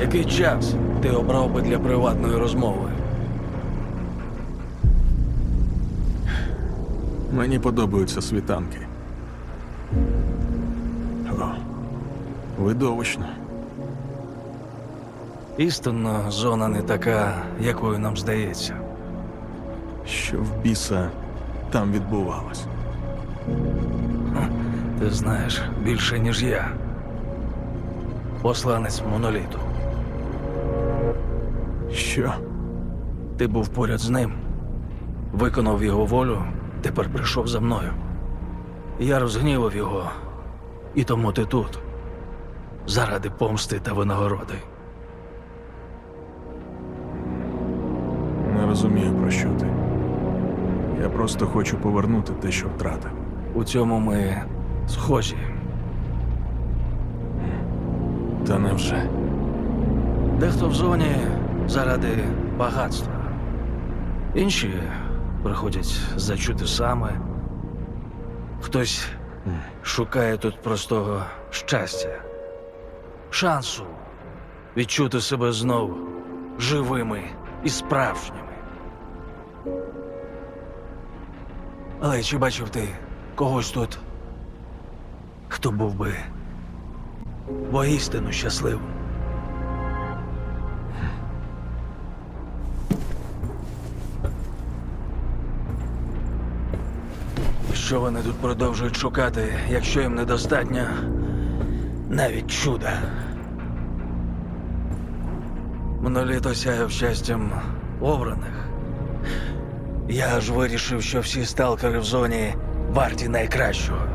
Який час ти обрав би для приватної розмови? Мені подобаються світанки. О, видовищно. Істинно, зона не така, якою нам здається. Що в біса там відбувалось? Ти знаєш більше, ніж я. Посланець моноліту. Що? Ти був поряд з ним, виконав його волю, тепер прийшов за мною. Я розгнівав його, і тому ти тут. Заради помсти та винагороди. Не розумію, про що ти. Я просто хочу повернути те, що втратив. У цьому ми схожі. Та невже? Дехто в зоні заради багатства. Інші приходять зачути саме. Хтось шукає тут простого щастя, шансу відчути себе знову живими і справжніми. Але чи бачив ти когось тут, хто був би воістину щасливим? Що вони тут продовжують шукати, якщо їм недостатньо навіть чуда? Моноліт осяяв щастям обраних. Я аж вирішив, що всі сталкери в зоні варті найкращого.